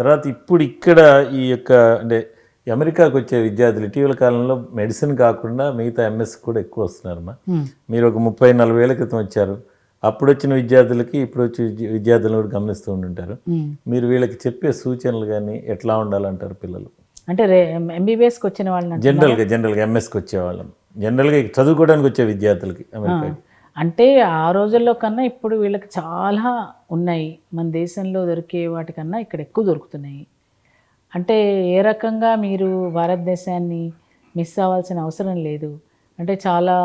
తర్వాత ఇప్పుడు ఇక్కడ ఈ యొక్క అంటే అమెరికాకు వచ్చే విద్యార్థులు ఇటీవల కాలంలో మెడిసిన్ కాకుండా మిగతా ఎంఎస్ కూడా ఎక్కువ వస్తున్నారమ్మా మీరు ఒక ముప్పై నలభై ఏళ్ళ క్రితం వచ్చారు. అప్పుడు వచ్చిన విద్యార్థులకి ఇప్పుడు వచ్చే విద్య- విద్యార్థులను కూడా గమనిస్తూ ఉంటుంటారు మీరు వీళ్ళకి చెప్పే సూచనలు కానీ ఎట్లా ఉండాలంటారు పిల్లలు? అంటే ఎంబీబీఎస్కి వచ్చిన వాళ్ళని? జనరల్గా జనరల్గా ఎంఎస్కి వచ్చేవాళ్ళం. జనరల్గా చదువుకోవడానికి వచ్చే విద్యార్థులకి అమెరికాకి. అంటే ఆ రోజుల్లో కన్నా ఇప్పుడు వీళ్ళకి చాలా ఉన్నాయి. మన దేశంలో దొరికే వాటికన్నా ఇక్కడ ఎక్కువ దొరుకుతున్నాయి. అంటే ఏ రకంగా మీరు భారతదేశాన్ని మిస్ అవ్వాల్సిన అవసరం లేదు. అంటే చాలా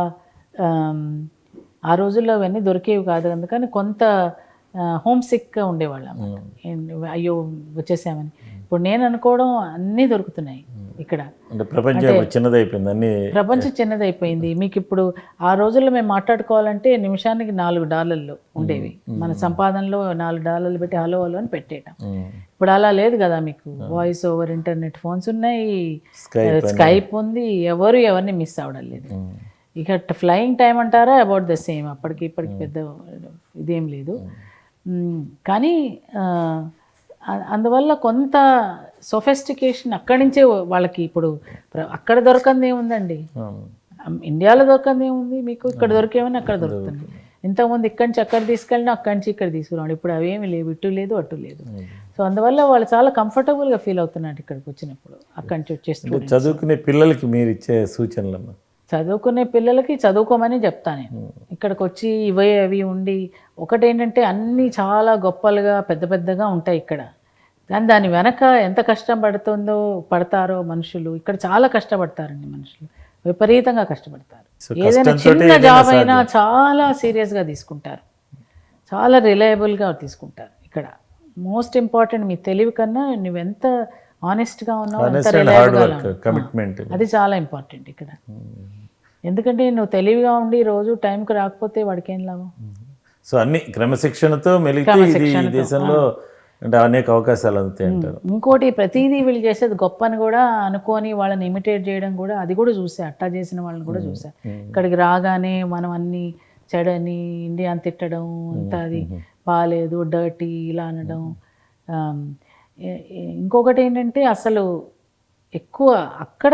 ఆ రోజుల్లో అవన్నీ దొరికేవి కాదు. అందుకని కొంత హోమ్ సిక్గా ఉండేవాళ్ళం. అయ్యో వచ్చేసామని. ఇప్పుడు నేను అనుకోవడం అన్నీ దొరుకుతున్నాయి ఇక్కడ. అంటే ప్రపంచం చిన్నదైపోయింది అన్ని ప్రపంచం చిన్నదైపోయింది. మీకు ఇప్పుడు ఆ రోజుల్లో మేము మాట్లాడుకోవాలంటే నిమిషానికి నాలుగు డాలర్లు ఉండేవి. మన సంపాదనలో నాలుగు డాలర్లు పెట్టి హలో హలో అని పెట్టేయటం. ఇప్పుడు అలా లేదు కదా మీకు. వాయిస్ ఓవర్ ఇంటర్నెట్ ఫోన్స్ ఉన్నాయి. స్కైప్ ఉంది. ఎవరు ఎవరిని మిస్ అవ్వడం లేదు. ఇక ఫ్లయింగ్ టైం అంటారా? అబౌట్ ద సేమ్ అప్పటికి ఇప్పటికి పెద్ద ఇదేం లేదు. కానీ అందువల్ల కొంత సొఫెస్టికేషన్ అక్కడి నుంచే వాళ్ళకి ఇప్పుడు అక్కడ దొరకంది ఏముందండి? ఇండియాలో దొరకంది ఏముంది? మీకు ఇక్కడ దొరికేమని అక్కడ దొరుకుతుంది. ఇంతకుముందు ఇక్కడి నుంచి అక్కడ తీసుకెళ్ళినా అక్కడి నుంచి ఇక్కడ తీసుకురావడం ఇప్పుడు అవేమి లేవు. ఇటు లేదు అటు లేదు. సో అందువల్ల వాళ్ళు చాలా కంఫర్టబుల్గా ఫీల్ అవుతున్నారు ఇక్కడికి వచ్చినప్పుడు అక్కడి నుంచి వచ్చేస్తూ చదువుకునే పిల్లలకి మీరు ఇచ్చే సూచనలమ్మా? చదువుకునే పిల్లలకి చదువుకోమని చెప్తా నేను. ఇక్కడికి వచ్చి ఇవే అవి ఉండి ఒకటేంటంటే అన్నీ చాలా గొప్పలుగా పెద్ద పెద్దగా ఉంటాయి ఇక్కడ. కానీ దాని వెనక ఎంత కష్టం పడుతుందో పడతారో మనుషులు ఇక్కడ చాలా కష్టపడతారండి మనుషులు. విపరీతంగా కష్టపడతారు. ఏదైనా చిన్న జాబ్ అయినా చాలా సీరియస్గా తీసుకుంటారు. చాలా రిలయబుల్గా తీసుకుంటారు ఇక్కడ. మోస్ట్ ఇంపార్టెంట్ మీ తెలివి కన్నా నువ్వెంత ఆనెస్ట్గా ఉన్నావు ఎంత రిలయబుల్గా అది చాలా ఇంపార్టెంట్ ఇక్కడ. ఎందుకంటే నువ్వు తెలివిగా ఉండి రోజు టైంకి రాకపోతే వాడికి ఏం లాభం సో అన్ని క్రమశిక్షణతో మెలిగితే ఇది ఈ దేశంలో అంటే అనేక అవకాశాలు అందుతాయి అంటారు. ఇంకోటి ప్రతిదీ వీళ్ళు చేసేది గొప్ప అని కూడా అనుకొని వాళ్ళని ఇమిటేట్ చేయడం కూడా అది కూడా చూసా అట్టా చేసిన వాళ్ళని కూడా చూసా. ఇక్కడికి రాగానే మనం అన్ని చెడని ఇండియాని తిట్టడం అంత అది బాగాలేదు డర్టీ ఇలా అనడం. ఇంకొకటి ఏంటంటే అసలు ఎక్కువ అక్కడ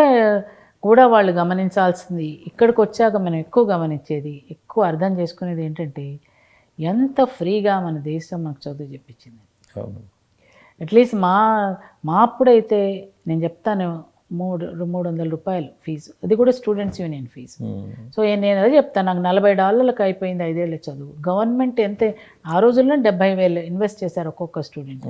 కూడా వాళ్ళు గమనించాల్సింది ఇక్కడికి వచ్చాక మనం ఎక్కువ గమనించేది ఎక్కువ అర్థం చేసుకునేది ఏంటంటే ఎంత ఫ్రీగా మన దేశం మనకు చదువు చెప్పించింది. అట్లీస్ట్ మా మా అప్పుడైతే నేను చెప్తాను మూడు మూడు వందల రూపాయలు ఫీజు. అది కూడా స్టూడెంట్స్ యూనియన్ ఫీజు. సో నేను అదే చెప్తాను నాకు నలభై డాలర్లకు అయిపోయింది ఐదేళ్ళ చదువు. గవర్నమెంట్ ఎంత ఆ రోజుల్లో డెబ్బై వేలు ఇన్వెస్ట్ చేశారు ఒక్కొక్క స్టూడెంట్.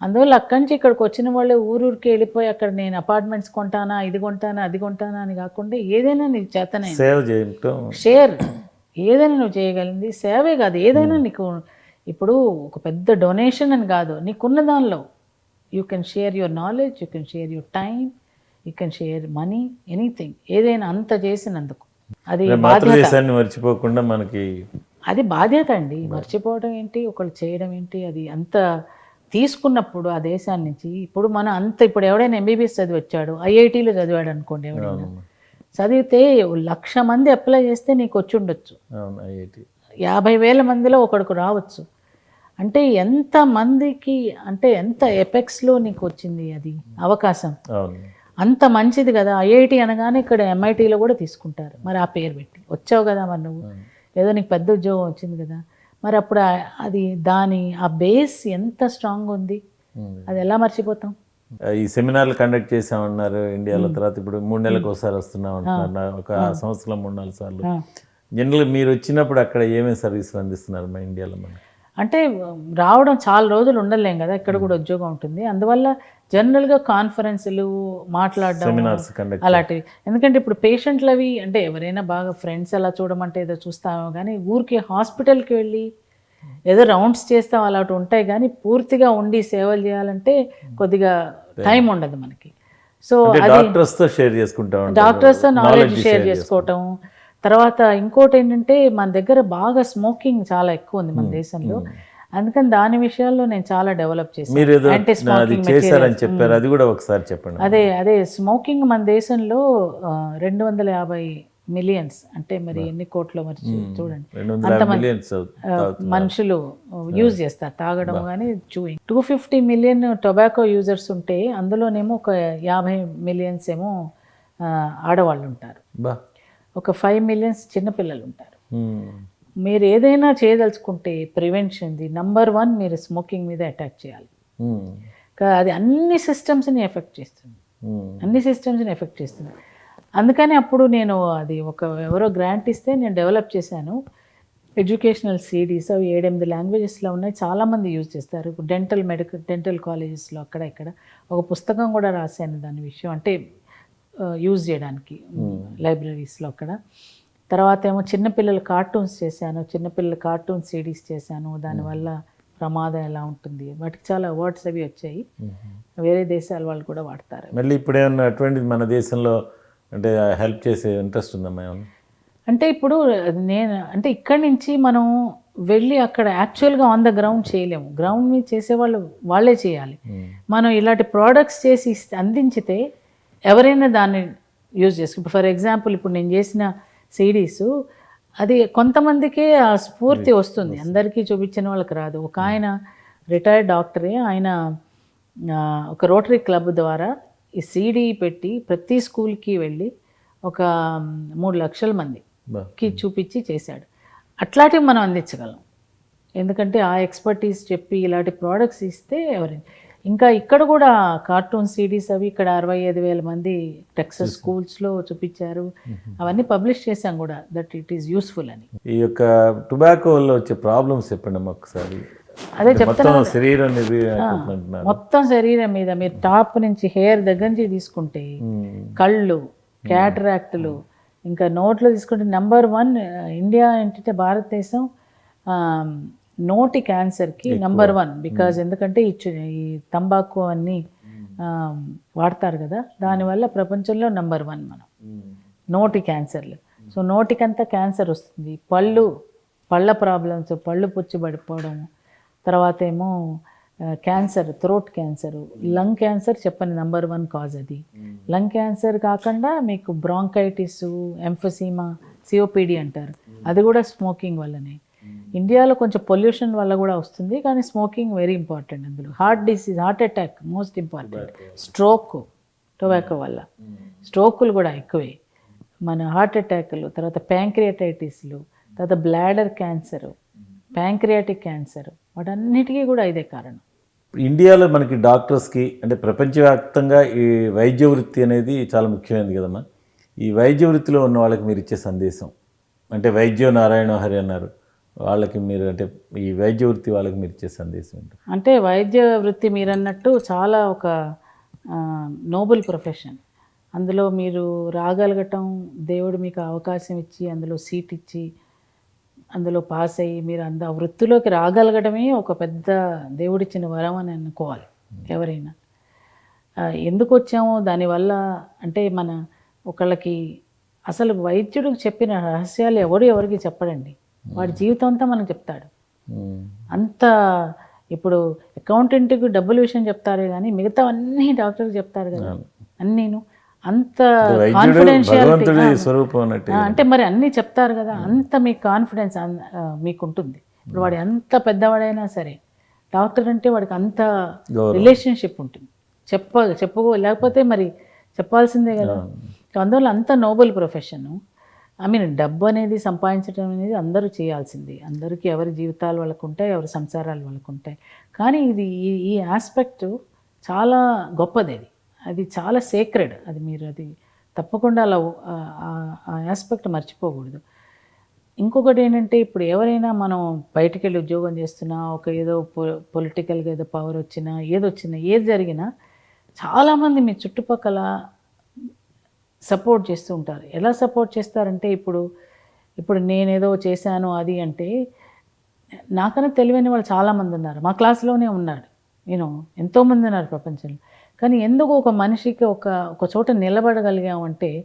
అందువల్ల అక్కడి నుంచి ఇక్కడికి వచ్చిన వాళ్ళే ఊరూరికి వెళ్ళిపోయి అక్కడ నేను అపార్ట్మెంట్స్ కొంటానా ఇది కొంటానా అది కొంటానా అని కాకుండా ఏదైనా నీకు చేతనే సేవ్ చేయటం షేర్ ఏదైనా నువ్వు చేయగలిగింది సేవే కాదు. ఏదైనా నీకు ఇప్పుడు ఒక పెద్ద డొనేషన్ అని కాదు. నీకున్న దానిలో you can share your knowledge you can share your time you can share money anything ఏదైనా అంత చేసినందుకు. అది మర్చిపోకుండా మనకి అది బాధ్యత అండి. మర్చిపోవడం ఏంటి? ఒకళ్ళు చేయడం ఏంటి? అది అంత తీసుకున్నప్పుడు ఆ దేశాన్ని నుంచి ఇప్పుడు మనం అంత ఇప్పుడు ఎవడైనా ఎంబీబీఎస్ చదివి వచ్చాడు ఐఐటీలో చదివాడు అనుకోండి ఎవడైనా. చదివితే లక్ష మంది అప్లై చేస్తే నీకు వచ్చి ఉండొచ్చు యాభై వేల మందిలో ఒకడికి రావచ్చు. అంటే ఎంత మందికి అంటే ఎంత ఎపెక్స్లో నీకు వచ్చింది అది? అవకాశం. అంత మంచిది కదా. ఐఐటి అనగానే ఇక్కడ ఎంఐటీలో కూడా తీసుకుంటారు. మరి ఆ పేరు పెట్టి. వచ్చావు కదా మరి నువ్వు. ఏదో నీకు పెద్ద ఉద్యోగం వచ్చింది కదా. మరి అప్పుడు అది దాని ఆ బేస్ ఎంత స్ట్రాంగ్ ఉంది. అది ఎలా మర్చిపోతాం? ఈ సెమినార్లు కండక్ట్ చేసామన్నారు ఇండియాలో తర్వాత ఇప్పుడు మూడు నెలలకు ఒకసారి వస్తున్నాం అంటున్నారు ఒక సంవత్సరంలో మూడు నాలుగు సార్లు. జనరల్ మీరు వచ్చినప్పుడు అక్కడ ఏమేమి సర్వీసులు అందిస్తున్నారు మా ఇండియాలో మనకి? అంటే రావడం చాలా రోజులు ఉండలేం కదా ఇక్కడ కూడా ఉద్యోగం ఉంటుంది. అందువల్ల జనరల్గా కాన్ఫరెన్సులు మాట్లాడడం అలాంటివి. ఎందుకంటే ఇప్పుడు పేషెంట్లు అవి అంటే ఎవరైనా బాగా ఫ్రెండ్స్ అలా చూడమంటే ఏదో చూస్తామో కానీ ఊరికి హాస్పిటల్కి వెళ్ళి ఏదో రౌండ్స్ చేస్తాం అలాంటి ఉంటాయి కానీ పూర్తిగా ఉండి సేవలు చేయాలంటే కొద్దిగా టైం ఉండదు మనకి. సో అంటే అది డాక్టర్స్తో షేర్ చేసుకుంటా ఉంటారు. డాక్టర్స్ నాలెడ్జ్ షేర్ చేసుకోవటం. తర్వాత ఇంకోటి ఏంటంటే మన దగ్గర బాగా స్మోకింగ్ చాలా ఎక్కువ ఉంది మన దేశంలో. అందుకని దాని విషయాల్లో నేను చాలా డెవలప్ చేశాను. చెప్పండి. అదే అదే స్మోకింగ్ మన దేశంలో రెండు వందల యాభై మిలియన్స్. అంటే మరి ఎన్ని కోట్లు మరి చూడండి. మనుషులు యూజ్ చేస్తారు తాగడం కానీ chewing. Two fifty million tobacco users ఉంటే అందులోనేమో ఒక యాభై మిలియన్స్ ఏమో ఆడవాళ్ళు ఉంటారు. ఒక ఫైవ్ మిలియన్స్ చిన్నపిల్లలు ఉంటారు. మీరు ఏదైనా చేయదలుచుకుంటే ప్రివెన్షన్ది నంబర్ వన్ మీరు స్మోకింగ్ మీద అటాక్ చేయాలి. అది అన్ని సిస్టమ్స్ని ఎఫెక్ట్ చేస్తుంది. అన్ని సిస్టమ్స్ని ఎఫెక్ట్ చేస్తుంది. అందుకని అప్పుడు నేను అది ఒక ఎవరో గ్రాంట్ ఇస్తే నేను డెవలప్ చేశాను. ఎడ్యుకేషనల్ సిడీస్ అవి ఏడెనిమిది లాంగ్వేజెస్లో ఉన్నాయి. చాలామంది యూజ్ చేస్తారు. డెంటల్ మెడికల్ డెంటల్ కాలేజెస్లో అక్కడ ఇక్కడ ఒక పుస్తకం కూడా రాశాను దాని విషయం. అంటే యూజ్ చేయడానికి లైబ్రరీస్లో అక్కడ. తర్వాత ఏమో చిన్నపిల్లల కార్టూన్స్ చేశాను. చిన్నపిల్లల కార్టూన్ సిడీస్ చేశాను. దానివల్ల ప్రమాదం ఎలా ఉంటుంది? వాటికి చాలా అవార్డ్స్ అవి వచ్చాయి. వేరే దేశాల వాళ్ళు కూడా వాడతారు. మళ్ళీ ఇప్పుడు ఏమన్నా అటువంటిది మన దేశంలో అంటే హెల్ప్ చేసే ఇంట్రెస్ట్ ఉందమ్మా ఏమన్నా? అంటే ఇప్పుడు నేను అంటే ఇక్కడి నుంచి మనం వెళ్ళి అక్కడ యాక్చువల్గా ఆన్ ద గ్రౌండ్ చేయలేము. గ్రౌండ్ మీద చేసేవాళ్ళు వాళ్ళే చేయాలి. ఉమ్. మనం ఇలాంటి ప్రోడక్ట్స్ చేసి అందించితే ఎవరైనా దాన్ని యూజ్ చేసుకుంటారు ఫర్ ఎగ్జాంపుల్ ఇప్పుడు నేను చేసిన సిడీస్ అది కొంతమందికే ఆ స్ఫూర్తి వస్తుంది. అందరికీ చూపించిన వాళ్ళకి రాదు. ఒక ఆయన రిటైర్డ్ డాక్టరే ఆయన ఒక రోటరీ క్లబ్ ద్వారా ఈ సీడీ పెట్టి ప్రతి స్కూల్కి వెళ్ళి ఒక మూడు లక్షల మంది బా. కి చూపించి చేశాడు. అట్లాంటివి మనం అందించగలం. ఎందుకంటే ఆ ఎక్స్పర్టీస్ చెప్పి ఇలాంటి ప్రోడక్ట్స్ ఇస్తే ఎవరైనా ఇంకా ఇక్కడ కూడా కార్టూన్ సిడీస్ అవి ఇక్కడ అరవై ఐదు వేల మంది టెక్సస్ స్కూల్స్లో చూపించారు. అవన్నీ పబ్లిష్ చేశాం కూడా. దట్ ఇట్ ఈస్ యూస్ఫుల్ అని. ఈ యొక్క టొబాకో వల్ల వచ్చే ప్రాబ్లమ్స్ చెప్పండి ఒకసారి. అదే మొత్తం శరీరం మొత్తం శరీరం మీద మీరు టాప్ నుంచి హెయిర్ దగ్గర నుంచి తీసుకుంటే. కళ్ళు క్యాటరాక్టులు ఇంకా నోట్లో తీసుకుంటే నెంబర్ వన్ ఇండియా ఏంటంటే భారతదేశం నోటి క్యాన్సర్కి నెంబర్ వన్ బికాజ్ ఎందుకంటే ఈ తంబాకు అన్నీ వాడతారు కదా. దానివల్ల ప్రపంచంలో నెంబర్ వన్ మనం. నోటి క్యాన్సర్లు సో నోటికంతా క్యాన్సర్ వస్తుంది. పళ్ళు పళ్ళ ప్రాబ్లమ్స్ పళ్ళు పుచ్చి పడిపోవడం తర్వాత ఏమో cancer throat cancer lung cancer చెప్పని నంబర్ వన్ కాజ్ అది. లంగ్ క్యాన్సర్ కాకుండా మీకు బ్రాంకైటిస్ ఎంఫసీమా సిఓపిడి అంటారు. అది కూడా స్మోకింగ్ వల్లనే. ఇండియాలో కొంచెం పొల్యూషన్ వల్ల కూడా వస్తుంది కానీ స్మోకింగ్ వెరీ ఇంపార్టెంట్ అందులో. Heart disease heart attack most important. Stroke tobacco వల్ల. స్ట్రోకులు కూడా ఎక్కువే. మన హార్ట్ అటాక్లు తర్వాత ప్యాంక్రియాటైటిస్లు తర్వాత బ్లాడర్ క్యాన్సర్ ప్యాంక్రియాటిక్ క్యాన్సర్. వాటన్నిటికీ కూడా ఇదే కారణం. ఇండియాలో మనకి డాక్టర్స్కి అంటే ప్రపంచవ్యాప్తంగా ఈ వైద్య వృత్తి అనేది చాలా ముఖ్యమైనది కదమ్మా. ఈ వైద్య వృత్తిలో ఉన్న వాళ్ళకి మీరు ఇచ్చే సందేశం అంటే వైద్యో నారాయణ హరి అన్నారు వాళ్ళకి మీరు అంటే ఈ వైద్య వృత్తి వాళ్ళకి మీరు ఇచ్చే సందేశం అంటే వైద్య వృత్తి మీరు అన్నట్టు చాలా ఒక నోబుల్ ప్రొఫెషన్. అందులో మీరు రాగలగటం దేవుడు మీకు అవకాశం ఇచ్చి అందులో సీట్ ఇచ్చి అందులో పాస్ అయ్యి మీరు అంద వృత్తిలోకి రాగలగడమే ఒక పెద్ద దేవుడిచ్చిన వరం అని అనుకోవాలి ఎవరైనా. ఆ, ఎందుకు వచ్చామో దానివల్ల అంటే మన ఒకళ్ళకి అసలు వైద్యుడు చెప్పిన రహస్యాలు ఎవడు ఎవరికి చెప్పడండి. వాడి జీవితం అంతా మనకు చెప్తాడు. ఉమ్. అంత ఇప్పుడు అకౌంటెంట్కి డబ్బుల విషయం చెప్తారే కానీ మిగతా అన్ని డాక్టర్కి చెప్తారు కదా. అన్నీను. అంత భగవంతుడి స్వరూపం అన్నట్టు అంటే మరి అన్నీ చెప్తారు కదా అంత మీకు కాన్ఫిడెన్స్ మీకు ఉంటుంది ఇప్పుడు వాడు ఎంత పెద్దవాడైనా సరే డాక్టర్ అంటే వాడికి అంత. రిలేషన్షిప్ ఉంటుంది. చెప్ప చెప్పుకో లేకపోతే మరి చెప్పాల్సిందే కదా. అందువల్ల అంత నోబెల్ ప్రొఫెషన్ ఐ మీన్ డబ్బు అనేది సంపాదించడం అనేది అందరూ చేయాల్సింది. అందరికీ ఎవరి జీవితాలు వాళ్ళకు ఉంటాయి ఎవరి సంసారాలు వాళ్ళకు ఉంటాయి. కానీ ఇది ఈ ఈ ఆస్పెక్ట్ చాలా గొప్పది అది. అది చాలా సేక్రెడ్ అది మీరు అది తప్పకుండా అలా ఆ- ఆస్పెక్ట్ మర్చిపోకూడదు. ఇంకొకటి ఏంటంటే ఇప్పుడు ఎవరైనా మనం బయటికి వెళ్ళి ఉద్యోగం చేస్తున్నా ఒక ఏదో పొలిటికల్గా ఏదో పవర్ వచ్చినా ఏది వచ్చినా ఏది జరిగినా చాలామంది మీ చుట్టుపక్కల సపోర్ట్ చేస్తూ ఉంటారు. ఎలా సపోర్ట్ చేస్తారంటే ఇప్పుడు ఇప్పుడు నేనేదో చేశాను అది అంటే నాకన్నా తెలివైన వాళ్ళు చాలామంది ఉన్నారు. మా క్లాస్లోనే ఉన్నాడు. నేను ఎంతోమంది ఉన్నారు ప్రపంచంలో. కానీ ఎందుకు ఒక మనిషికి ఒక ఒక చోట నిలబడగలిగామంటే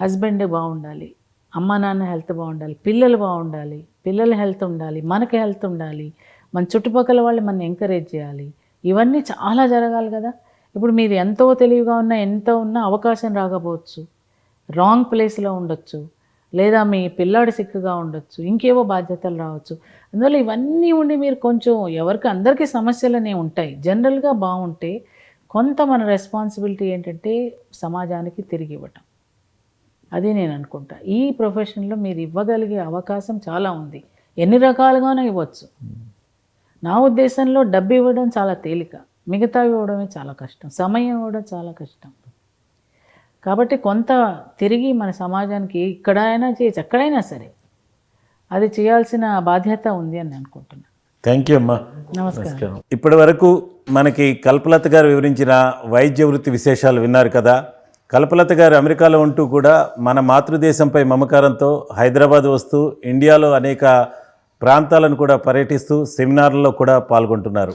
హస్బెండ్ బాగుండాలి అమ్మ నాన్న హెల్త్ బాగుండాలి పిల్లలు బాగుండాలి పిల్లల హెల్త్ ఉండాలి మనకి హెల్త్ ఉండాలి మన చుట్టుపక్కల వాళ్ళు మనం ఎంకరేజ్ చేయాలి. ఇవన్నీ చాలా జరగాలి కదా. ఇప్పుడు మీరు ఎంతో తెలివిగా ఉన్నా ఎంతో ఉన్నా అవకాశం రాకపోవచ్చు. రాంగ్ ప్లేస్లో ఉండొచ్చు. లేదా మీ పిల్లాడి సిక్కుగా ఉండొచ్చు. ఇంకేవో బాధ్యతలు రావచ్చు. అందువల్ల ఇవన్నీ ఉండి మీరు కొంచెం ఎవరికి అందరికీ సమస్యలనే ఉంటాయి. జనరల్గా బాగుంటే కొంత మన రెస్పాన్సిబిలిటీ ఏంటంటే సమాజానికి తిరిగి ఇవ్వటం అది నేను అనుకుంటా. ఈ ప్రొఫెషన్లో మీరు ఇవ్వగలిగే అవకాశం చాలా ఉంది. ఎన్ని రకాలుగానో ఇవ్వచ్చు. నా ఉద్దేశంలో డబ్బు ఇవ్వడం చాలా తేలిక. మిగతా ఇవ్వడమే చాలా కష్టం. సమయం ఇవ్వడం చాలా కష్టం. కాబట్టి కొంత తిరిగి మన సమాజానికి ఇక్కడైనా చేయొచ్చు ఎక్కడైనా సరే. అది చేయాల్సిన బాధ్యత ఉంది అని నేను అనుకుంటున్నాను థ్యాంక్ యూ అమ్మా. నమస్కారం. ఇప్పటి వరకు మనకి కల్పలత గారు వివరించిన వైద్య వృత్తి విశేషాలు విన్నారు కదా. కల్పలత గారు అమెరికాలో ఉంటూ కూడా మన మాతృదేశంపై మమకారంతో హైదరాబాద్ వస్తూ ఇండియాలో అనేక ప్రాంతాలను కూడా పర్యటిస్తూ సెమినార్లలో కూడా పాల్గొంటున్నారు.